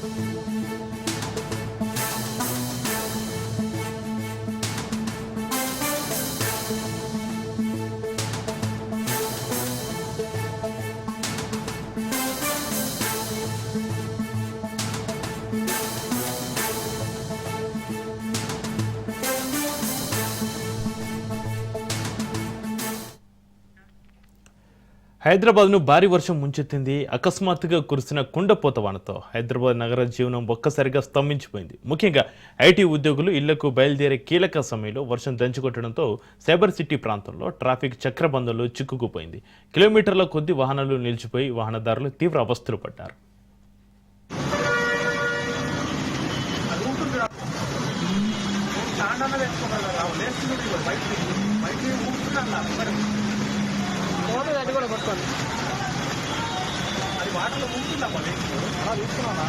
thank you హైదరాబాద్ను భారీ వర్షం ముంచెత్తింది. అకస్మాత్తుగా కురిసిన కుండపోత వానతో హైదరాబాద్ నగర జీవనం ఒక్కసారిగా స్తంభించిపోయింది. ముఖ్యంగా ఐటీ ఉద్యోగులు ఇళ్ళకు బయలుదేరే కీలక సమయంలో వర్షం దంచుకొట్టడంతో సైబర్ సిటీ ప్రాంతంలో ట్రాఫిక్ చక్రబంధంలో చిక్కుకుపోయింది. కిలోమీటర్ల కొద్ది వాహనాలు నిలిచిపోయి వాహనదారులు తీవ్ర అవస్థలు పడ్డారు. బయట ఫోటో అది కూడా పట్టుకోండి. అది కూర్చుందా మరి? అలా తీసుకున్నానా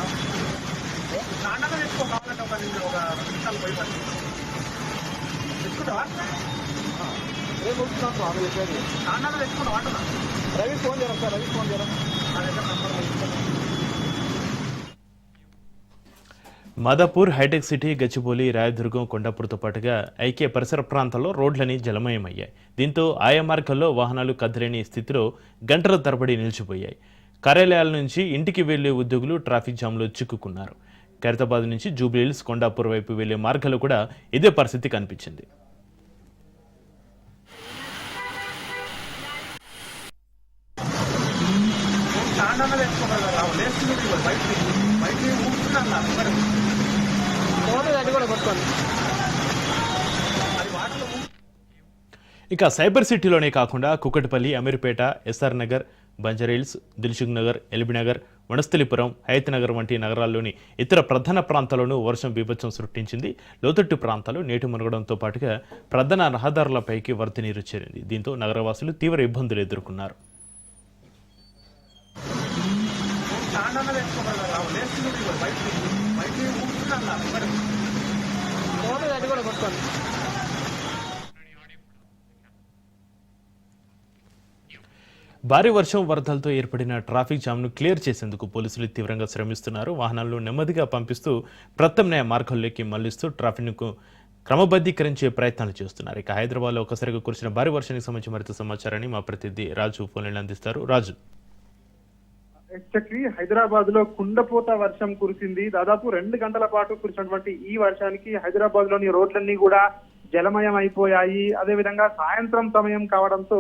తెచ్చుకో కావాలంటే ఒక నిమిషం ఒక నిమిషాలు పోయి పట్టి తెచ్చుకుంటావా రేపు వస్తున్నాను ఆమె చెప్పేది? తెచ్చుకుంటా వాటనా రవి ఫోన్ చేయరా సార్ రవి ఫోన్ చేయరా? నా దగ్గర number Madhapur hitech city Gachibowli Rayadurgam కొండాపూర్తో పాటుగా ఐకే పరిసర ప్రాంతాల్లో రోడ్లని జలమయమయ్యాయి. దీంతో ఆయా మార్గాల్లో వాహనాలు కదలేని స్థితిలో గంటల తరబడి నిలిచిపోయాయి. కార్యాలయాల నుంచి ఇంటికి వెళ్ళే ఉద్యోగులు ట్రాఫిక్ జామ్లో చిక్కుకున్నారు. ఖైరతాబాద్ నుంచి జూబ్లీహిల్స్ కొండాపూర్ వైపు వెళ్ళే మార్గాలు కూడా ఇదే పరిస్థితి కనిపించింది. బయట బయట అది కూడా ఇక సైబర్ సిటీలోనే కాకుండా కుకట్పల్లి అమీర్పేట ఎస్ఆర్ నగర్ బంజారీల్స్ దిల్సుఖ్ నగర్ ఎల్బీ నగర్ వనస్థలిపురం హయత్ నగర్ వంటి నగరాల్లోని ఇతర ప్రధాన ప్రాంతాల్లోనూ వర్షం బీభత్సం సృష్టించింది. లోతట్టు ప్రాంతాలు నీటి మునగడంతో పాటుగా ప్రధాన రహదారులపైకి వరద నీరు చేరింది. దీంతో నగరవాసులు తీవ్ర ఇబ్బందులు ఎదుర్కొన్నారు. బయట బయట కూర్చున్నా మరి ఫోటో అది కూడా కొట్టుకోండి. భారీ వర్షం వరదలతో ఏర్పడిన ట్రాఫిక్ జామ్ను క్లియర్ చేసేందుకు పోలీసులు తీవ్రంగా శ్రమిస్తున్నారు. వాహనాలను నెమ్మదిగా పంపిస్తూ ప్రత్యామ్నాయ మార్గాల్లోకి మళ్ళిస్తూ ట్రాఫిక్ను క్రమబద్ధీకరించే ప్రయత్నాలు చేస్తున్నారు. ఇక హైదరాబాద్లో ఒకసారిగా కురిసిన భారీ వర్షానికి సంబంధించి మరింత సమాచారాన్ని మా ప్రతినిధి రాజు ఫోన్లను అందిస్తారు. రాజు. ఎగ్జాక్ట్లీ హైదరాబాద్లో కుండపోత వర్షం కురిసింది. దాదాపు రెండు గంటల పాటు కురిసినటువంటి ఈ వర్షానికి హైదరాబాద్లోని రోడ్లన్నీ కూడా జలమయం అయిపోయాయి అదే విధంగా సాయంత్రం సమయం కావడంతో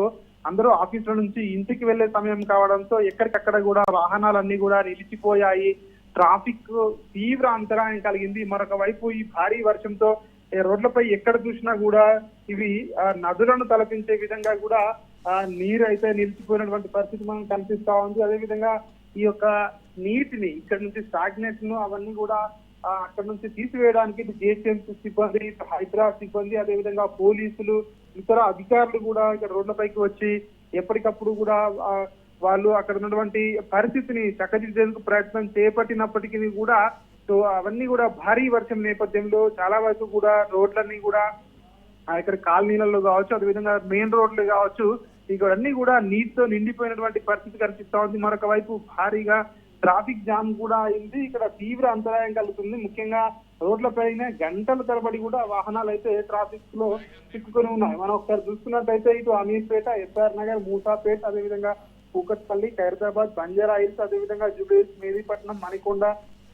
అందరూ ఆఫీసుల నుంచి ఇంటికి వెళ్ళే సమయం కావడంతో ఎక్కడికక్కడ కూడా వాహనాలన్నీ కూడా నిలిచిపోయాయి. ట్రాఫిక్ తీవ్ర అంతరాయం కలిగింది. మరొక వైపు ఈ భారీ వర్షంతో రోడ్లపై ఎక్కడ చూసినా కూడా ఇవి నదులను తలపించే విధంగా కూడా ఆ నీరు అయితే నిలిచిపోయినటువంటి పరిస్థితి మనం కనిపిస్తా ఉంది. అదే విధంగా ఈ యొక్క నీటిని ఇక్కడ నుంచి స్టాగ్నెట్ను అవన్నీ కూడా అక్కడ నుంచి తీసివేయడానికి ఇటు జిహెచ్ఎంసీ సిబ్బంది హైదరాబాద్ సిబ్బంది అదే విధంగా పోలీసులు ఇతర అధికారులు కూడా ఇక్కడ రోడ్లపైకి వచ్చి ఎప్పటికప్పుడు కూడా వాళ్ళు అక్కడ ఉన్నటువంటి పరిస్థితిని చక్కదిద్దేందుకు ప్రయత్నం చేపట్టినప్పటికీ కూడా సో అవన్నీ కూడా భారీ వర్షం నేపథ్యంలో చాలా వరకు కూడా రోడ్లన్నీ కూడా ఇక్కడ కాలనీలలో కావచ్చు అదేవిధంగా మెయిన్ రోడ్లు కావచ్చు ఇవన్నీ కూడా నీటితో నిండిపోయినటువంటి పరిస్థితి కనిపిస్తా ఉంది. మరొక వైపు భారీగా ట్రాఫిక్ జామ్ కూడా అయింది. ఇక్కడ తీవ్ర అంతరాయం కలుగుతుంది. ముఖ్యంగా రోడ్లపైన గంటల తరబడి కూడా వాహనాలు అయితే ట్రాఫిక్లో చిక్కుకొని ఉన్నాయి. మనం ఒకసారి చూసుకున్నట్టయితే ఇటు అమీర్పేట ఎస్ఆర్ నగర్ మూసాపేట్ అదేవిధంగా కూకట్పల్లి ఖైరతాబాద్ బంజారా హిల్స్ అదేవిధంగా జూబ్లీహిల్స్ మేదీపట్నం మణికొండ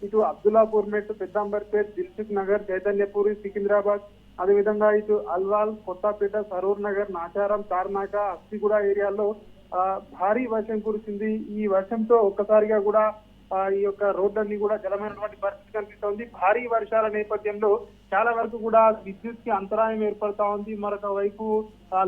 ఇటు అబ్దుల్లాపూర్ మెట్ పెద్దాంబర్పేట్ దిల్సుఖ్ నగర్ చైతన్యపూరి సికింద్రాబాద్ అదేవిధంగా ఇటు అల్వాల్ కొత్తపేట సరూర్ నగర్ నాచారం చార్నాక అస్తిగూడ ఏరియాలో ఆ, భారీ వర్షం కురిసింది. ఈ వర్షంతో ఒక్కసారిగా కూడా ఈ యొక్క రోడ్లన్నీ కూడా జలమైనటువంటి పరిస్థితి కనిపిస్తోంది. భారీ వర్షాల నేపథ్యంలో చాలా వరకు కూడా విద్యుత్కి అంతరాయం ఏర్పడతా ఉంది. మరొక వైపు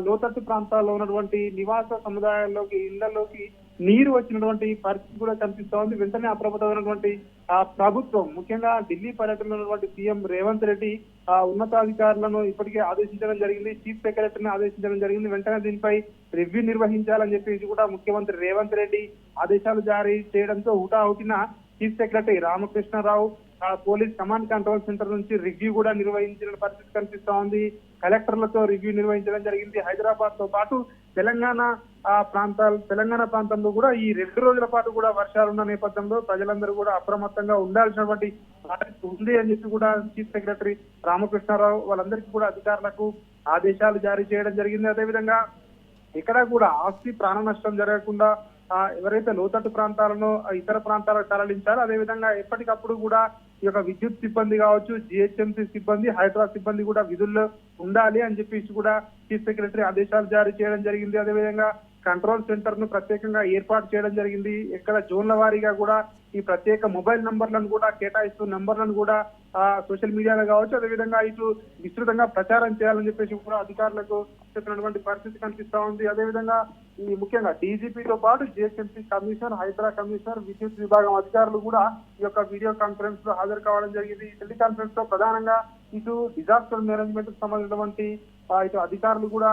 లోతట్టు ప్రాంతాల్లో ఉన్నటువంటి నివాస సముదాయాల్లోకి ఇళ్ళలోకి నీరు వచ్చినటువంటి పరిస్థితి కూడా కనిపిస్తా ఉంది. వెంటనే అప్రమత్తమైనటువంటి ఆ ప్రభుత్వం ముఖ్యంగా ఢిల్లీ పర్యటనలో ఉన్నటువంటి సీఎం రేవంత్ రెడ్డి ఆ ఉన్నతాధికారులను ఇప్పటికే ఆదేశించడం జరిగింది. చీఫ్ సెక్రటరీని ఆదేశించడం జరిగింది. వెంటనే దీనిపై రివ్యూ నిర్వహించాలని చెప్పేసి కూడా ముఖ్యమంత్రి రేవంత్ రెడ్డి ఆదేశాలు జారీ చేయడంతో హుటాహుటిన chief secretary Ramakrishna Rao police command control centre నుంచి రివ్యూ కూడా నిర్వహించిన పరిస్థితి కనిపిస్తా ఉంది. కలెక్టర్లతో రివ్యూ నిర్వహించడం జరిగింది. హైదరాబాద్తో పాటు తెలంగాణ ఆ ప్రాంతాలు తెలంగాణ ప్రాంతంలో కూడా ఈ రెండు రోజుల పాటు కూడా వర్షాలు ఉన్న నేపథ్యంలో ప్రజలందరూ కూడా అప్రమత్తంగా ఉండాల్సినటువంటి ఉంది అని చెప్పి కూడా చీఫ్ సెక్రటరీ రామకృష్ణారావు వాళ్ళందరికీ కూడా అధికారులకు ఆదేశాలు జారీ చేయడం జరిగింది. అదేవిధంగా ఇక్కడ కూడా ఆస్తి ప్రాణ నష్టం జరగకుండా ఎవరైతే లోతట్టు ప్రాంతాలను ఇతర ప్రాంతాలకు తరలించారో అదేవిధంగా ఎప్పటికప్పుడు కూడా ఈ యొక్క విద్యుత్ సిబ్బంది కావచ్చు జిహెచ్ఎంసీ సిబ్బంది హైదరాబాద్ సిబ్బంది కూడా విధుల్లో ఉండాలి అని చెప్పేసి కూడా చీఫ్ సెక్రటరీ ఆదేశాలు జారీ చేయడం జరిగింది. అదేవిధంగా కంట్రోల్ సెంటర్ను ప్రత్యేకంగా ఏర్పాటు చేయడం జరిగింది. ఇక్కడ జోన్ల వారీగా కూడా ఈ ప్రత్యేక మొబైల్ నంబర్లను కూడా కేటాయిస్తూ నంబర్లను కూడా సోషల్ మీడియాలో కావచ్చు అదేవిధంగా ఇటు విస్తృతంగా ప్రచారం చేయాలని చెప్పేసి కూడా అధికారులకు చెప్పినటువంటి పరిస్థితి కనిపిస్తా ఉంది. అదేవిధంగా ఈ ముఖ్యంగా డీజీపీతో పాటు జిహెచ్ఎంసీ కమిషనర్ హైదరాబాద్ కమిషనర్ విద్యుత్ విభాగం అధికారులు కూడా ఈ యొక్క వీడియో కాన్ఫరెన్స్లో హాజరు కావడం జరిగింది. ఈ టెలికాన్ఫరెన్స్లో ప్రధానంగా ఇటు డిజాస్టర్ మేనేజ్మెంట్కు సంబంధించినటువంటి ఇటు అధికారులు కూడా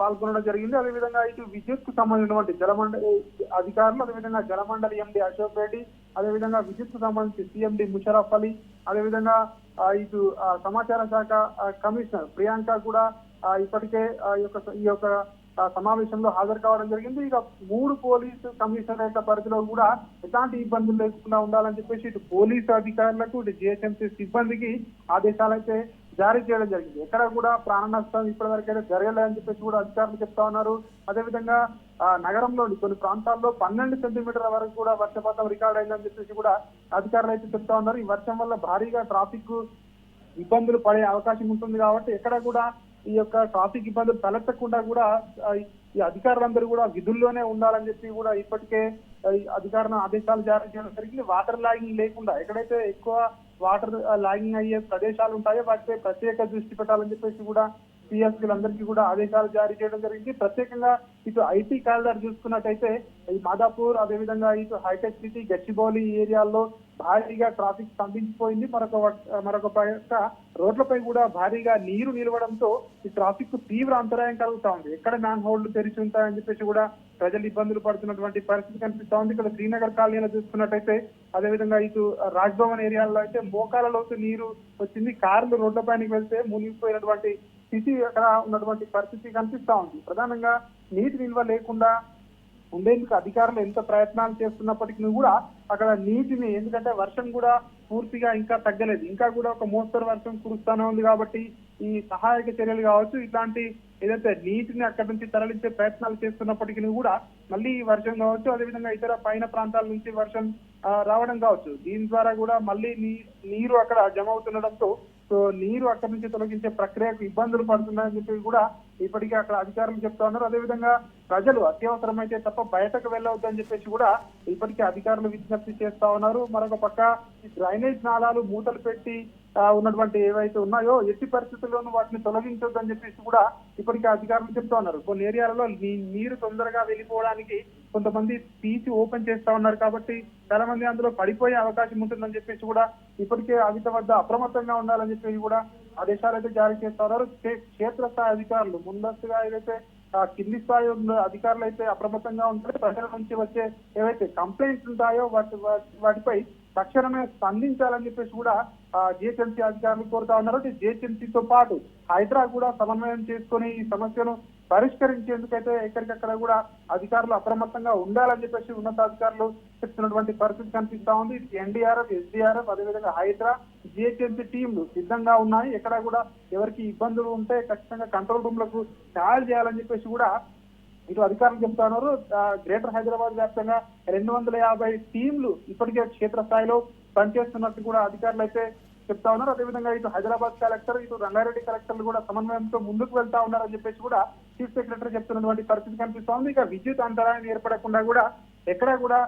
పాల్గొనడం జరిగింది. అదేవిధంగా ఇటు విద్యుత్కు సంబంధించినటువంటి జలమండలి అధికారులు అదేవిధంగా జలమండలి ఎండి అశోక్ రెడ్డి అదేవిధంగా విద్యుత్ సంబంధించి సిఎండి ముషరఫ్ అలీ అదేవిధంగా ఇటు సమాచార శాఖ కమిషనర్ ప్రియాంక కూడా ఇప్పటికే ఆ, ఈ యొక్క ఈ యొక్క సమావేశంలో హాజరు కావడం జరిగింది. ఇక మూడు పోలీసు కమిషనరేట్ల పరిధిలో కూడా ఎలాంటి ఇబ్బందులు లేకుండా ఉండాలని చెప్పేసి ఇటు పోలీసు అధికారులకు ఇటు జిహెచ్ఎంసీ సిబ్బందికి ఆదేశాలైతే జారీ చేయడం జరిగింది. ఎక్కడ కూడా ప్రాణ నష్టం ఇప్పటివరకైతే అయితే జరగలేదని చెప్పేసి కూడా అధికారులు చెప్తా ఉన్నారు. అదేవిధంగా ఆ, నగరంలోని కొన్ని ప్రాంతాల్లో పన్నెండు సెంటీమీటర్ల వరకు కూడా వర్షపాతం రికార్డ్ అయిందని చెప్పేసి కూడా అధికారులు అయితే చెప్తా ఉన్నారు. ఈ వర్షం వల్ల భారీగా ట్రాఫిక్ ఇబ్బందులు పడే అవకాశం ఉంటుంది కాబట్టి ఎక్కడ కూడా ఈ యొక్క ట్రాఫిక్ ఇబ్బందులు తలెత్తకుండా కూడా ఈ అధికారులందరూ కూడా విధుల్లోనే ఉండాలని చెప్పి కూడా ఇప్పటికే ఈ అధికారుల ఆదేశాలు జారీ చేయడం జరిగింది. వాటర్ లాగింగ్ లేకుండా ఎక్కడైతే ఎక్కువ వాటర్ లాగింగ్ అయ్యే ప్రదేశాలు ఉంటాయో. వాటిపై ప్రత్యేక దృష్టి పెట్టాలని చెప్పేసి కూడా పిఎస్సీలందరికీ కూడా ఆదేశాలు జారీ చేయడం జరిగింది. ప్రత్యేకంగా ఇటు ఐటీ కారిడార్ చూసుకున్నట్టయితే ఈ మాదాపూర్ అదేవిధంగా ఇటు హైటెక్ సిటీ గచ్చిబౌలి ఏరియాల్లో భారీగా ట్రాఫిక్ స్తంభించిపోయింది. మరొక మరొక పక్క రోడ్లపై కూడా భారీగా నీరు నిలవడంతో ఈ ట్రాఫిక్కు తీవ్ర అంతరాయం కలుగుతా ఉంది ఎక్కడ మ్యాన్ హోల్డ్ తెరిచి ఉంటాయని చెప్పేసి కూడా ప్రజలు ఇబ్బందులు పడుతున్నటువంటి పరిస్థితి కనిపిస్తా ఉంది. ఇక్కడ శ్రీనగర్ కాలనీలో చూసుకున్నట్టయితే అదేవిధంగా ఇటు రాజ్భవన్ ఏరియాలో అయితే మోకాల లోతు నీరు వచ్చింది. కార్లు రోడ్లపైకి వెళ్తే మునిగిపోయినటువంటి స్థితి అక్కడ ఉన్నటువంటి పరిస్థితి కనిపిస్తా ఉంది. ప్రధానంగా నీటి నిల్వ లేకుండా ఉండేందుకు అధికారులు ఎంత ప్రయత్నాలు చేస్తున్నప్పటికీ కూడా అక్కడ నీటిని ఎందుకంటే వర్షం కూడా పూర్తిగా ఇంకా తగ్గలేదు. ఇంకా కూడా ఒక మోస్తరు వర్షం కురుస్తూనే ఉంది కాబట్టి ఈ సహాయక చర్యలు కావచ్చు ఇట్లాంటి ఏదైతే నీటిని అక్కడి నుంచి తరలించే ప్రయత్నాలు చేస్తున్నప్పటికీ కూడా మళ్ళీ ఈ వర్షం కావచ్చు అదేవిధంగా ఇతర పైన ప్రాంతాల నుంచి వర్షం రావడం కావచ్చు. దీని ద్వారా కూడా మళ్ళీ నీ- నీరు అక్కడ జమ అవుతుండడంతో సో నీరు అక్కడి నుంచి తొలగించే ప్రక్రియకు ఇబ్బందులు పడుతున్నాయని చెప్పి కూడా ఇప్పటికే అక్కడ అధికారులు చెప్తా ఉన్నారు. అదేవిధంగా ప్రజలు అత్యవసరమైతే తప్ప బయటకు వెళ్ళవద్దని చెప్పేసి కూడా ఇప్పటికే అధికారులు విజ్ఞప్తి చేస్తా ఉన్నారు. మరొక పక్క ఈ డ్రైనేజ్ నాళాలు మూతలు పెట్టి ఉన్నటువంటి ఏవైతే ఉన్నాయో ఎట్టి పరిస్థితుల్లోనూ వాటిని తొలగించొద్దని చెప్పేసి కూడా ఇప్పటికే అధికారులు చెప్తా ఉన్నారు. కొన్ని ఏరియాలలో నీ- నీరు తొందరగా వెళ్ళిపోవడానికి కొంతమంది తీసి ఓపెన్ చేస్తా ఉన్నారు కాబట్టి చాలా మంది అందులో పడిపోయే అవకాశం ఉంటుందని చెప్పేసి కూడా ఇప్పటికే అవిత వద్ద అప్రమత్తంగా ఉండాలని చెప్పేసి కూడా ఆదేశాలు అయితే జారీ చేస్తా ఉన్నారు క్షేత్రస్థాయి అధికారులు ముందస్తుగా ఏదైతే కింది స్థాయి అధికారులు అయితే అప్రమత్తంగా ఉంటారు ప్రజల నుంచి వచ్చే ఏవైతే కంప్లైంట్స్ ఉంటాయో వాటి వాటి- వాటిపై తక్షణమే స్పందించాలని చెప్పేసి కూడా జిహెచ్ఎంసీ అధికారులు కోరుతా ఉన్నారు. జిహెచ్ఎంసీతో పాటు హైదరాబాద్ కూడా సమన్వయం చేసుకుని ఈ సమస్యను పరిష్కరించేందుకైతే ఎక్కడికక్కడ కూడా అధికారులు అప్రమత్తంగా ఉండాలని చెప్పేసి ఉన్నతాధికారులు చెప్తున్నటువంటి పరిస్థితి కనిపిస్తా ఉంది. ఎన్డీఆర్ఎఫ్ ఎస్డీఆర్ఎఫ్ అదేవిధంగా హైదరా జిహెచ్ఎంసీ టీంలు సిద్ధంగా ఉన్నాయి. ఎక్కడ కూడా ఎవరికి ఇబ్బందులు ఉంటే ఖచ్చితంగా కంట్రోల్ రూమ్లకు తయారు చేయాలని చెప్పేసి కూడా ఇటు అధికారులు చెప్తున్నారు గ్రేటర్ హైదరాబాద్ వ్యాప్తంగా రెండు వందల యాభై టీంలు ఇప్పటికే క్షేత్రస్థాయిలో పనిచేస్తున్నట్టు కూడా అధికారులు అయితే చెప్తా ఉన్నారు. అదేవిధంగా ఇటు హైదరాబాద్ కలెక్టర్ ఇటు రంగారెడ్డి కలెక్టర్లు కూడా సమన్వయంతో ముందుకు వెళ్తా ఉన్నారని చెప్పేసి కూడా చీఫ్ సెక్రటరీ చెప్తున్నటువంటి పరిస్థితి కనిపిస్తా ఉంది ఇక విద్యుత్ అంతరాయం ఏర్పడకుండా కూడా ఎక్కడ కూడా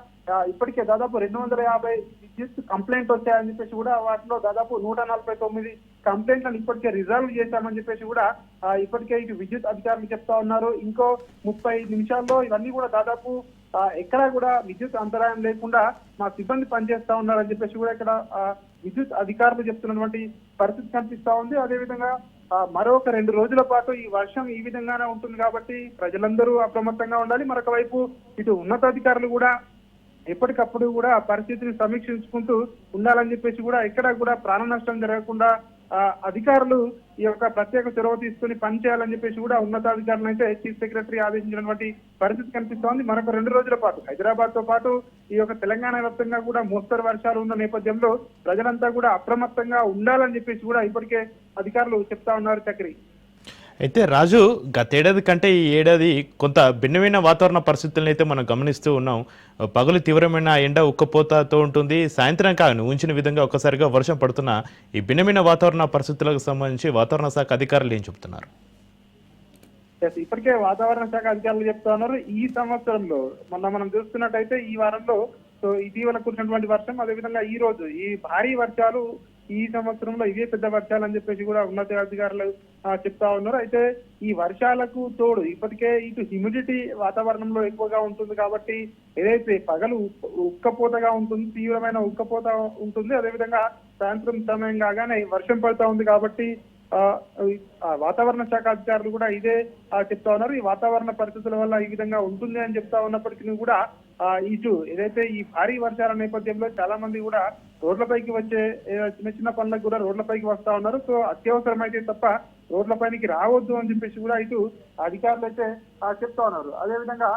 ఇప్పటికే దాదాపు రెండు వందల యాభై విద్యుత్ కంప్లైంట్ వచ్చాయని చెప్పేసి కూడా వాటిలో దాదాపు నూట నలభై తొమ్మిది కంప్లైంట్లను ఇప్పటికే రిజాల్వ్ చేశామని చెప్పేసి కూడా ఇప్పటికే ఇటు విద్యుత్ అధికారులు చెప్తా ఉన్నారు. ఇంకో ముప్పై నిమిషాల్లో ఇవన్నీ కూడా దాదాపు ఎక్కడా కూడా విద్యుత్ అంతరాయం లేకుండా మా సిబ్బంది పనిచేస్తా ఉన్నారని చెప్పేసి కూడా ఇక్కడ విద్యుత్ అధికారులు చెప్తున్నటువంటి పరిస్థితి కనిపిస్తా ఉంది. అదేవిధంగా మరొక రెండు రోజుల పాటు ఈ వర్షం ఈ విధంగానే ఉంటుంది కాబట్టి ప్రజలందరూ అప్రమత్తంగా ఉండాలి. మరొక వైపు ఇటు ఉన్నతాధికారులు కూడా ఎప్పటికప్పుడు కూడా ఆ పరిస్థితిని సమీక్షించుకుంటూ ఉండాలని చెప్పేసి కూడా ఎక్కడా కూడా ప్రాణ నష్టం జరగకుండా అధికారులు ఈ యొక్క ప్రత్యేక చొరవ తీసుకుని పనిచేయాలని చెప్పేసి కూడా ఉన్నతాధికారులను అయితే చీఫ్ సెక్రటరీ ఆదేశించినటువంటి పరిస్థితి కనిపిస్తోంది. మరొక రెండు రోజుల పాటు హైదరాబాద్తో పాటు ఈ యొక్క తెలంగాణ వ్యాప్తంగా కూడా మోస్తరు వర్షాలు ఉన్న నేపథ్యంలో ప్రజలంతా కూడా అప్రమత్తంగా ఉండాలని చెప్పేసి కూడా ఇప్పటికే అధికారులు చెప్తా ఉన్నారు చక్రి. అయితే రాజు గతేడాది కంటే ఈ ఏడాది కొంత భిన్నమైన వాతావరణ పరిస్థితులను అయితే మనం గమనిస్తూ ఉన్నాం. పగలు తీవ్రమైన ఎండ ఉక్కపోతతో ఉంటుంది. సాయంత్రం కాను ఉంచిన విధంగా ఒక్కసారిగా వర్షం పడుతున్న ఈ భిన్నమైన వాతావరణ పరిస్థితులకు సంబంధించి వాతావరణ శాఖ అధికారులు ఏం చెప్తున్నారు? ఇప్పటికే వాతావరణ శాఖ అధికారులు చెప్తా ఉన్నారు. ఈ సంవత్సరంలో మొన్న మనం చూస్తున్నట్టయితే ఈ వారంలో సో ఇటీవల కురిసినటువంటి వర్షం అదేవిధంగా ఈ రోజు ఈ భారీ వర్షాలు ఈ సంవత్సరంలో ఇవే పెద్ద వర్షాలు అని చెప్పేసి కూడా ఉన్నతాధికారులు అధికారులు చెప్తా ఉన్నారు. అయితే ఈ వర్షాలకు తోడు ఇప్పటికే ఇటు హ్యూమిడిటీ వాతావరణంలో ఎక్కువగా ఉంటుంది కాబట్టి ఏదైతే పగలు ఉక్కపోతగా ఉంటుంది తీవ్రమైన ఉక్కపోత ఉంటుంది అదేవిధంగా సాయంత్రం సమయం కాగానే వర్షం పడుతూ ఉంది కాబట్టి ఆ, వాతావరణ శాఖ అధికారులు కూడా ఇదే చెప్తా ఉన్నారు. ఈ వాతావరణ పరిస్థితుల వల్ల ఈ విధంగా ఉంటుంది అని చెప్తా ఉన్నప్పటికీ కూడా ఇటు ఏదైతే ఈ భారీ వర్షాల నేపథ్యంలో చాలా మంది కూడా రోడ్లపైకి వచ్చే చిన్న చిన్న పనులకు కూడా రోడ్లపైకి వస్తా ఉన్నారు. సో అత్యవసరం అయితే తప్ప రోడ్లపైకి రావద్దు అని చెప్పేసి కూడా ఇటు అధికారులు అయితే చెప్తా ఉన్నారు. అదేవిధంగా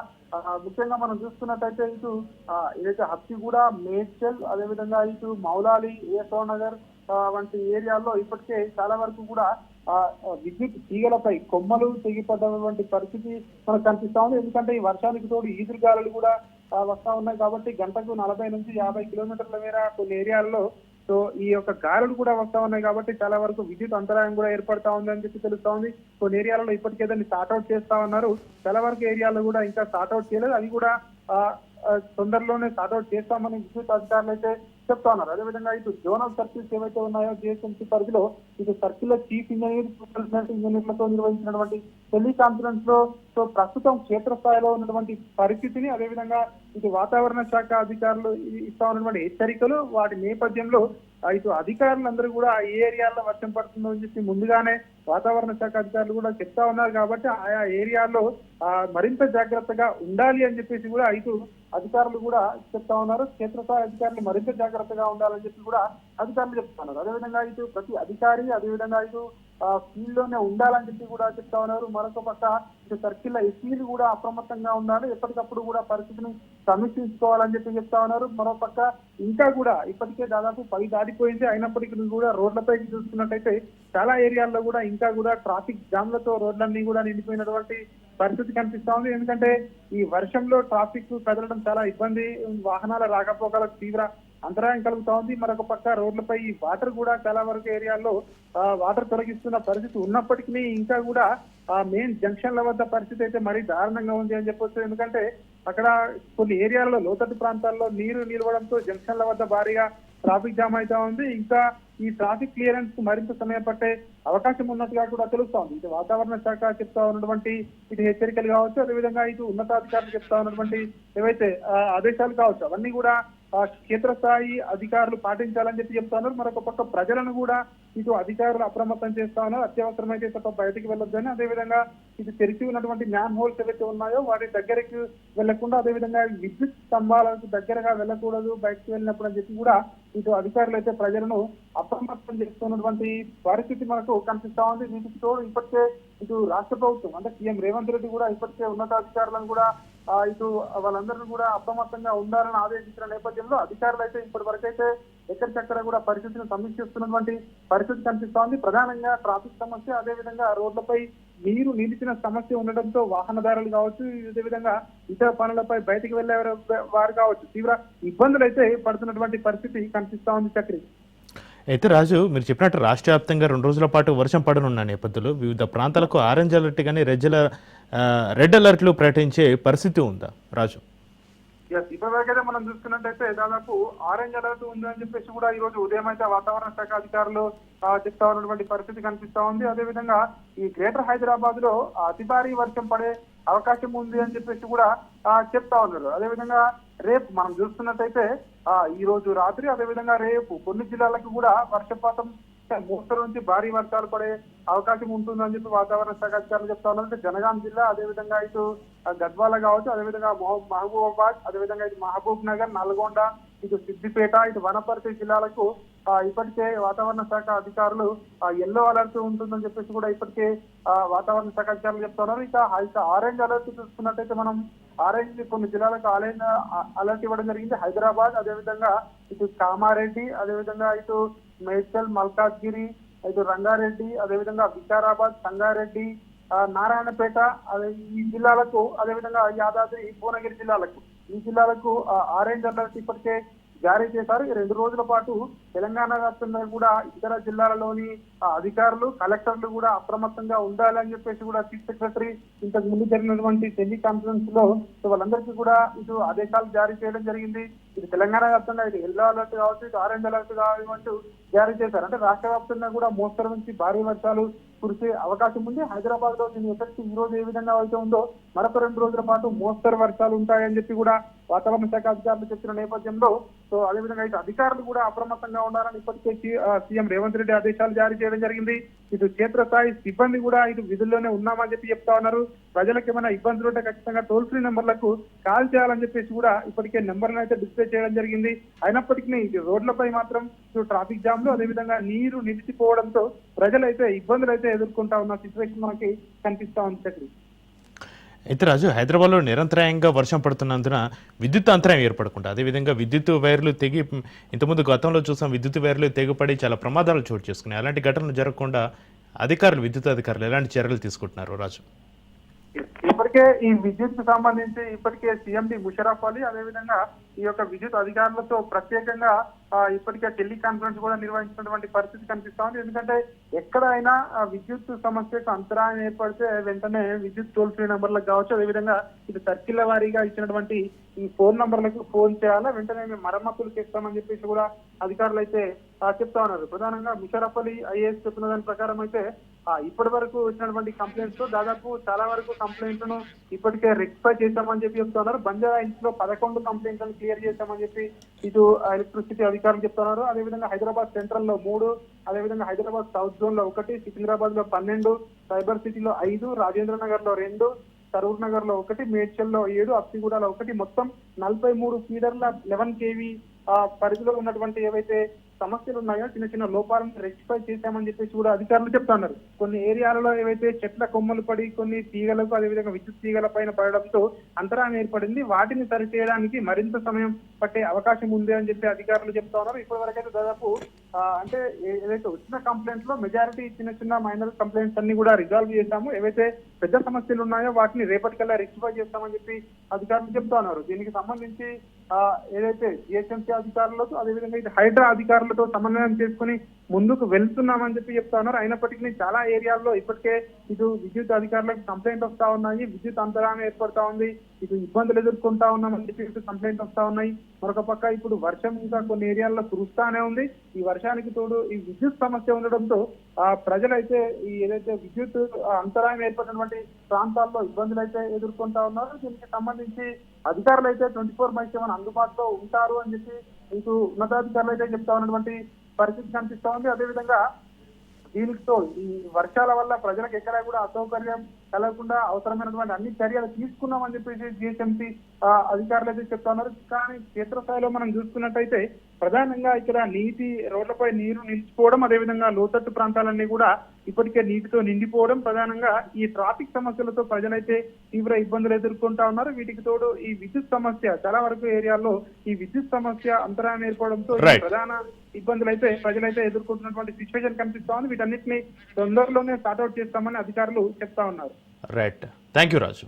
ముఖ్యంగా మనం చూసుకున్నట్టయితే ఇటు ఆ, ఏదైతే హత్తిగూడ మేడ్చల్ అదేవిధంగా ఇటు మౌలాలి ఏసో నగర్ ఆ, వంటి ఏరియాల్లో ఇప్పటికే చాలా వరకు కూడా ఆ విద్యుత్ తీగలపై కొమ్మలు తెగిపడ్డటువంటి పరిస్థితి మనకు కనిపిస్తా ఉంది. ఎందుకంటే ఈ వర్షానికి తోడు ఈదురుగాలు కూడా వస్తా ఉన్నాయి కాబట్టి గంటకు నలభై నుంచి యాభై కిలోమీటర్ల మేర కొన్ని ఏరియాల్లో. సో ఈ యొక్క గాలులు కూడా వస్తా ఉన్నాయి కాబట్టి చాలా వరకు విద్యుత్ అంతరాయం కూడా ఏర్పడతా ఉంది అని చెప్పి తెలుస్తా ఉంది. కొన్ని ఏరియాలలో ఇప్పటికే దాన్ని సార్ట్ అవుట్ చేస్తా ఉన్నారు. చాలా వరకు ఏరియాలో కూడా ఇంకా సార్ట్ అవుట్ చేయలేదు. అది కూడా ఆ, తొందరలోనే సార్ట్ అవుట్ చేస్తామని విద్యుత్ అధికారులు అయితే చెప్తా ఉన్నారు. అదేవిధంగా ఇటు జోనల్ సర్కిల్స్ ఏవైతే ఉన్నాయో జిహెచ్ఎంసీ పరిధిలో ఇటు సర్కిల్ చీఫ్ ఇంజనీర్ సూపరింటెండెంట్ ఇంజనీర్లతో నిర్వహించినటువంటి టెలికాన్ఫరెన్స్లో సో ప్రస్తుతం క్షేత్రస్థాయిలో ఉన్నటువంటి పరిస్థితిని అదేవిధంగా ఇటు వాతావరణ శాఖ అధికారులు ఇస్తా ఉన్నటువంటి హెచ్చరికలు వాటి నేపథ్యంలో ఇటు అధికారులందరూ కూడా ఏ ఏరియాల్లో వర్షం పడుతుందో అని చెప్పి ముందుగానే వాతావరణ శాఖ అధికారులు కూడా చెప్తా ఉన్నారు కాబట్టి ఆయా ఏరియాల్లో మరింత జాగ్రత్తగా ఉండాలి అని చెప్పేసి కూడా ఇటు అధికారులు కూడా చెప్తా ఉన్నారు. క్షేత్రస్థాయి అధికారులు మరింత జాగ్రత్తగా ఉండాలని చెప్పి కూడా అధికారులు చెప్తున్నారు. అదేవిధంగా ఇటు ప్రతి అధికారి అదేవిధంగా ఇటు ఫీల్డ్లోనే ఉండాలని చెప్పి కూడా చెప్తా ఉన్నారు. మరొక పక్క ఇటు సర్కిల్ ఎస్సీలు కూడా అప్రమత్తంగా ఉండాలి. ఎప్పటికప్పుడు కూడా పరిస్థితిని సమీక్షించుకోవాలని చెప్పి చెప్తా ఉన్నారు. మరో పక్క ఇంకా కూడా ఇప్పటికే దాదాపు పది దాటిపోయింది. అయినప్పటికీ కూడా రోడ్లపైకి చూసుకున్నట్టయితే చాలా ఏరియాల్లో కూడా ఇంకా కూడా ట్రాఫిక్ జామ్లతో రోడ్లన్నీ కూడా నిండిపోయినటువంటి పరిస్థితి కనిపిస్తా ఉంది. ఎందుకంటే ఈ వర్షంలో ట్రాఫిక్ కదలడం చాలా ఇబ్బంది. వాహనాల రాకపోకలకు తీవ్ర అంతరాయం కలుగుతా ఉంది మరొక పక్క రోడ్లపై ఈ వాటర్ కూడా చాలా వరకు ఏరియాల్లో వాటర్ తొలగిస్తున్న పరిస్థితి ఉన్నప్పటికీ ఇంకా కూడా ఆ మెయిన్ జంక్షన్ల వద్ద పరిస్థితి అయితే మరీ దారుణంగా ఉంది అని చెప్పొచ్చు. ఎందుకంటే అక్కడ కొన్ని ఏరియాల్లో లోతట్టు ప్రాంతాల్లో నీరు నిలవడంతో జంక్షన్ల వద్ద భారీగా ట్రాఫిక్ జామ్ అవుతా ఉంది. ఇంకా ఈ ట్రాఫిక్ క్లియరెన్స్ మరింత సమయం పట్టే అవకాశం ఉన్నట్టుగా కూడా తెలుస్తోంది. ఇది వాతావరణ శాఖ చెప్తా ఉన్నటువంటి ఇది హెచ్చరికలు కావచ్చు. అదేవిధంగా ఇటు ఉన్నతాధికారులు చెప్తా ఉన్నటువంటి ఏవైతే ఆదేశాలు కావచ్చు అవన్నీ కూడా క్షేత్రస్థాయి అధికారులు పాటించాలని చెప్పి చెప్తాను మరొక పక్క ప్రజలను కూడా ఇటు అధికారులు అప్రమత్తం చేస్తా ఉన్నారు అత్యవసరమైతే తప్ప బయటికి వెళ్ళొద్దని అదేవిధంగా ఇది తెరిచి ఉన్నటువంటి మ్యాన్ హోల్స్ ఏవైతే ఉన్నాయో వాటి దగ్గరికి వెళ్ళకుండా అదేవిధంగా విద్యుత్ స్తంభాలకు దగ్గరగా వెళ్ళకూడదు బయటకు వెళ్ళినప్పుడు అని చెప్పి కూడా ఇటు అధికారులు అయితే ప్రజలను అప్రమత్తం చేస్తున్నటువంటి పరిస్థితి మనకు కనిపిస్తా ఉంది. వీటితో ఇప్పటికే ఇటు రాష్ట్ర ప్రభుత్వం అంటే సీఎం రేవంత్ రెడ్డి కూడా ఇప్పటికే ఉన్నతాధికారులను కూడా ఇటు వాళ్ళందరూ కూడా అప్రమత్తంగా ఉండాలని ఆదేశించిన నేపథ్యంలో అధికారులు అయితే ఇప్పటి వరకైతే ఎక్కడికక్కడ కూడా పరిస్థితిని సమీక్షిస్తున్నటువంటి పరిస్థితి కనిపిస్తా ఉంది ప్రధానంగా ట్రాఫిక్ సమస్య అదేవిధంగా రోడ్లపై నీరు నిలిచిన సమస్య ఉండడంతో వాహనదారులు కావచ్చు అదేవిధంగా ఇతర పనులపై బయటకు వెళ్ళే వారు కావచ్చు తీవ్ర ఇబ్బందులు అయితే పడుతున్నటువంటి పరిస్థితి కనిపిస్తా ఉంది చక్రి. అయితే రాజు మీరు చెప్పినట్టు రాష్ట్ర వ్యాప్తంగా రెండు రోజుల పాటు వర్షం పడనున్న నేపథ్యంలో వివిధ ప్రాంతాలకు ఆరెంజ్ అలర్ట్ కానీ రెడ్ రెడ్ అలర్ట్లు ప్రకటించే పరిస్థితి ఉందా రాజు? ఎస్ ఇప్పటివరకైతే మనం చూసుకున్నట్టయితే దాదాపు ఆరెంజ్ అలర్ట్ ఉంది అని చెప్పేసి కూడా ఈ రోజు ఉదయం అయితే వాతావరణ శాఖ అధికారులు చెప్తా ఉన్నటువంటి పరిస్థితి కనిపిస్తా ఉంది. అదేవిధంగా ఈ గ్రేటర్ హైదరాబాద్లో అతి భారీ వర్షం పడే అవకాశం ఉంది అని చెప్పేసి కూడా చెప్తా ఉన్నారు. అదేవిధంగా రేపు మనం చూస్తున్నట్టయితే ఆ, ఈ రోజు రాత్రి అదేవిధంగా రేపు కొన్ని జిల్లాలకు కూడా వర్షపాతం మోస్తరు నుంచి భారీ వర్షాలు పడే అవకాశం ఉంటుందని చెప్పి వాతావరణ శాఖ అధికారులు చెప్తా ఉన్నారు. అంటే జనగాం జిల్లా అదేవిధంగా ఇటు గద్వాల కావచ్చు అదేవిధంగా మహబూబాబాద్ అదేవిధంగా ఇటు మహబూబ్ నగర్ నల్గొండ ఇటు సిద్దిపేట ఇటు వనపర్తి జిల్లాలకు ఇప్పటికే వాతావరణ శాఖ అధికారులు ఎల్లో అలర్ట్ ఉంటుందని చెప్పేసి కూడా ఇప్పటికే ఆ, వాతావరణ శాఖ అధికారులు చెప్తున్నారు. ఇక ఇక ఆరెంజ్ అలర్ట్ చూసుకున్నట్టయితే మనం ఆరెంజ్ కొన్ని జిల్లాలకు ఆరెంజ్ అలర్ట్ ఇవ్వడం జరిగింది. హైదరాబాద్ అదేవిధంగా ఇటు కామారెడ్డి అదేవిధంగా ఇటు మేడ్చల్ మల్కాజ్గిరి ఇటు రంగారెడ్డి అదేవిధంగా వికారాబాద్ సంగారెడ్డి నారాయణపేట అదే ఈ జిల్లాలకు అదేవిధంగా యాదాద్రి భువనగిరి జిల్లాలకు ఈ జిల్లాలకు ఆరెంజ్ అలర్ట్ ఇప్పటికే జారీ చేశారు. ఈ రెండు రోజుల పాటు తెలంగాణ వ్యాప్తంగా కూడా ఇతర జిల్లాలలోని అధికారులు కలెక్టర్లు కూడా అప్రమత్తంగా ఉండాలని చెప్పేసి కూడా చీఫ్ సెక్రటరీ ఇంతకు ముందు జరిగినటువంటి టెలి కాన్ఫరెన్స్లో వాళ్ళందరికీ కూడా ఇటు ఆదేశాలు జారీ చేయడం జరిగింది. ఇది తెలంగాణ వ్యాప్తంగా ఇది ఎల్లో అలర్ట్ కావచ్చు ఇటు ఆరెంజ్ అలర్ట్ కావచ్చు జారీ చేశారు. అంటే రాష్ట్ర వ్యాప్తంగా కూడా మోస్తరు నుంచి భారీ వర్షాలు కురిసే అవకాశం ఉంది. హైదరాబాద్లో దీని ఎఫెక్ట్ ఈ రోజు ఏ విధంగా అయితే ఉందో మరొక రెండు రోజుల పాటు మోస్తరు వర్షాలు ఉంటాయని చెప్పి కూడా వాతావరణ శాఖ అధికారులు చెప్పిన నేపథ్యంలో సో అదేవిధంగా ఇటు అధికారులు కూడా అప్రమత్తంగా ఉండాలని ఇప్పటికే సీఎం రేవంత్ రెడ్డి ఆదేశాలు జారీ చేయడం జరిగింది. ఇటు క్షేత్రస్థాయి సిబ్బంది కూడా ఇటు విధుల్లోనే ఉన్నామని చెప్పి చెప్తా ఉన్నారు. ప్రజలకు ఏమైనా ఇబ్బందులు ఉంటే ఖచ్చితంగా టోల్ ఫ్రీ నెంబర్లకు కాల్ చేయాలని చెప్పేసి కూడా ఇప్పటికే నెంబర్లను అయితే డిస్ప్లే చేయడం జరిగింది. అయినప్పటికీ ఇటు రోడ్లపై మాత్రం ఇటు ట్రాఫిక్ జామ్లో అదేవిధంగా నీరు నిలిచిపోవడంతో ప్రజలైతే ఇబ్బందులు అయితే ఎదుర్కొంటా ఉన్న సిచ్యువేషన్ మనకి కనిపిస్తా ఉంది చక్రి. అయితే రాజు హైదరాబాద్లో నిరంతరాయంగా వర్షం పడుతున్నందున విద్యుత్ అంతరాయం ఏర్పడకుండా అదేవిధంగా విద్యుత్ వైర్లు తెగి ఇంతకుముందు గతంలో చూసాం విద్యుత్ వైర్లు తెగిపడి చాలా ప్రమాదాలు చోటు చేసుకున్నాయి. అలాంటి ఘటనలు జరగకుండా అధికారులు విద్యుత్ అధికారులు ఎలాంటి చర్యలు తీసుకుంటున్నారు రాజు? ఇప్పటికే ఈ విద్యుత్ సంబంధించి ఇప్పటికే సీఎండి ముషరఫ్ అలీ అదేవిధంగా ఈ యొక్క విద్యుత్ అధికారులతో ప్రత్యేకంగా ఇప్పటికే టెలికాన్ఫరెన్స్ కూడా నిర్వహించినటువంటి పరిస్థితి కనిపిస్తా ఉంది. ఎందుకంటే ఎక్కడైనా విద్యుత్ సమస్యకు అంతరాయం ఏర్పడితే వెంటనే విద్యుత్ టోల్ ఫ్రీ నంబర్లకు కావచ్చు అదేవిధంగా ఇది సర్కిల్ల వారీగా ఇచ్చినటువంటి ఈ ఫోన్ నంబర్లకు ఫోన్ చేయాలా? వెంటనే మేము మరమ్మతులు చేస్తామని చెప్పేసి కూడా అధికారులు అయితే చెప్తా ఉన్నారు. ప్రధానంగా ముషరఫ్ అలీ ఐఏఎస్ చెప్పిన దాని ప్రకారం అయితే ఇప్పటి వరకు వచ్చినటువంటి కంప్లైంట్స్ దాదాపు చాలా వరకు కంప్లైంట్లను ఇప్పటికే రెక్టిఫై చేశామని చెప్పి చెప్తున్నారు బంజారా ఇంట్లో లో పదకొండు కంప్లైంట్లను క్లియర్ చేశామని చెప్పి ఇటు ఎలక్ట్రిసిటీ అధికారులు చెప్తున్నారు అదేవిధంగా హైదరాబాద్ సెంట్రల్లో మూడు అదేవిధంగా హైదరాబాద్ సౌత్ జోన్లో ఒకటి సికింద్రాబాద్లో పన్నెండు సైబర్ సిటీలో ఐదు రాజేంద్ర నగర్లో రెండు సరూర్ నగర్లో ఒకటి మేడ్చల్లో ఏడు అప్సిగూడలో ఒకటి. మొత్తం నలభై మూడు ఫీడర్ల లెవెన్ కేవీ పరిధిలో ఉన్నటువంటి ఏవైతే సమస్యలు ఉన్నాయో చిన్న చిన్న లోపాలను రెక్టిఫై చేశామని చెప్పేసి కూడా అధికారులు చెప్తున్నారు. కొన్ని ఏరియాలలో ఏవైతే చెట్ల కొమ్మలు పడి కొన్ని తీగలకు అదేవిధంగా విద్యుత్ తీగల పైన పడడంతో అంతరాయం ఏర్పడింది వాటిని సరిచేయడానికి మరింత సమయం పట్టే అవకాశం ఉంది అని చెప్పి అధికారులు చెప్తా ఉన్నారు. ఇప్పటి వరకైతే దాదాపు అంటే ఏదైతే వచ్చిన కంప్లైంట్స్లో మెజారిటీ చిన్న చిన్న మైనర్ కంప్లైంట్స్ అన్ని కూడా రిజాల్వ్ చేశాము. ఏవైతే పెద్ద సమస్యలు ఉన్నాయో వాటిని రేపటికల్లా రెక్టిఫై చేస్తామని చెప్పి అధికారులు చెప్తా ఉన్నారు. దీనికి సంబంధించి ఏదైతే జిహెచ్ఎంసీ అధికారులతో అదేవిధంగా ఇది హైడ్రా అధికారులతో సమన్వయం చేసుకుని ముందుకు వెళ్తున్నామని చెప్పి చెప్తా ఉన్నారు. అయినప్పటికీ చాలా ఏరియాల్లో ఇప్పటికే ఇటు విద్యుత్ అధికారులకు కంప్లైంట్ వస్తా ఉన్నాయి. విద్యుత్ అంతరాయం ఏర్పడతా ఉంది. ఇటు ఇబ్బందులు ఎదుర్కొంటా ఉన్నామని చెప్పి ఇటు కంప్లైంట్ వస్తా ఉన్నాయి. మరొక పక్క ఇప్పుడు వర్షం ఇంకా కొన్ని ఏరియాల్లో కురుస్తానే ఉంది. ఈ వర్షానికి తోడు ఈ విద్యుత్ సమస్య ఉండడంతో ఆ ప్రజలైతే ఈ ఏదైతే విద్యుత్ అంతరాయం ఏర్పడినటువంటి ప్రాంతాల్లో ఇబ్బందులు అయితే ఎదుర్కొంటా ఉన్నారు. దీనికి సంబంధించి అధికారులు అయితే ట్వంటీ ఫోర్ బై సెవెన్ అందుబాటులో ఉంటారు అని చెప్పి ఇటు ఉన్నతాధికారులు అయితే చెప్తా ఉన్నటువంటి పరిస్థితి కనిపిస్తా ఉంది అదేవిధంగా దీనితో ఈ వర్షాల వల్ల ప్రజలకు ఎక్కడ కూడా అసౌకర్యం కలగకుండా అవసరమైనటువంటి అన్ని చర్యలు తీసుకున్నామని చెప్పేసి జిహెచ్ఎంసీ అధికారులు అయితే చెప్తా ఉన్నారు. కానీ క్షేత్రస్థాయిలో మనం చూసుకున్నట్టయితే ప్రధానంగా ఇక్కడ నీటి రోడ్లపై నీరు నిలిచిపోవడం అదేవిధంగా లోతట్టు ప్రాంతాలన్నీ కూడా ఇప్పటికే నీటితో నిండిపోవడం ప్రధానంగా ఈ ట్రాఫిక్ సమస్యలతో ప్రజలైతే తీవ్ర ఇబ్బందులు ఎదుర్కొంటా ఉన్నారు. వీటికి తోడు ఈ విద్యుత్ సమస్య చాలా వరకు ఏరియాల్లో ఈ విద్యుత్ సమస్య అంతరాయం ఏర్పడంతో. ప్రధాన ఇబ్బందులు అయితే ప్రజలైతే ఎదుర్కొంటున్నటువంటి సిచ్యువేషన్ కనిపిస్తా ఉంది. వీటన్నిటిని తొందరలోనే సార్ట్అవుట్ చేస్తామని అధికారులు చెప్తా ఉన్నారు. రైట్ థ్యాంక్ యూ రాజు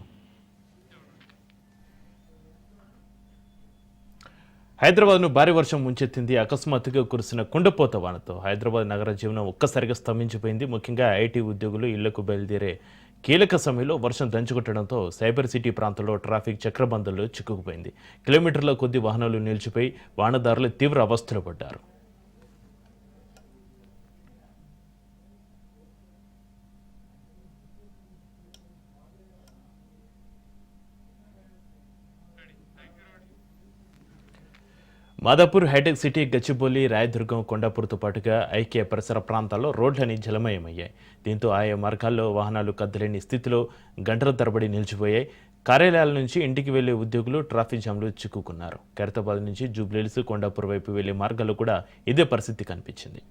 హైదరాబాద్ను భారీ వర్షం ముంచెత్తింది. అకస్మాత్తుగా కురిసిన కుండపోత వానతో హైదరాబాద్ నగర జీవనం ఒక్కసారిగా స్తంభించిపోయింది. ముఖ్యంగా ఐటీ ఉద్యోగులు ఇళ్ళకు బయలుదేరే కీలక సమయంలో వర్షం దంచుకొట్టడంతో సైబర్ సిటీ ప్రాంతంలో ట్రాఫిక్ చక్రబంధంలో చిక్కుకుపోయింది. కిలోమీటర్ల కొద్ది వాహనాలు నిలిచిపోయి వాహనదారులు తీవ్ర అవస్థలు పడ్డారు. మాదాపూర్ హైటెక్ సిటీ గచ్చిబౌలి రాయదుర్గం కొండాపూర్తో పాటుగా ఐకే పరిసర ప్రాంతాల్లో రోడ్లని జలమయమయ్యాయి. దీంతో ఆయా మార్గాల్లో వాహనాలు కదలేని స్థితిలో గంటల తరబడి నిలిచిపోయాయి. కార్యాలయాల నుంచి ఇంటికి వెళ్ళే ఉద్యోగులు ట్రాఫిక్ జామ్లో చిక్కుకున్నారు. ఖైరతాబాద్ నుంచి జూబ్లీహిల్స్ కొండాపూర్ వైపు వెళ్ళే మార్గాల్లో కూడా ఇదే పరిస్థితి కనిపించింది.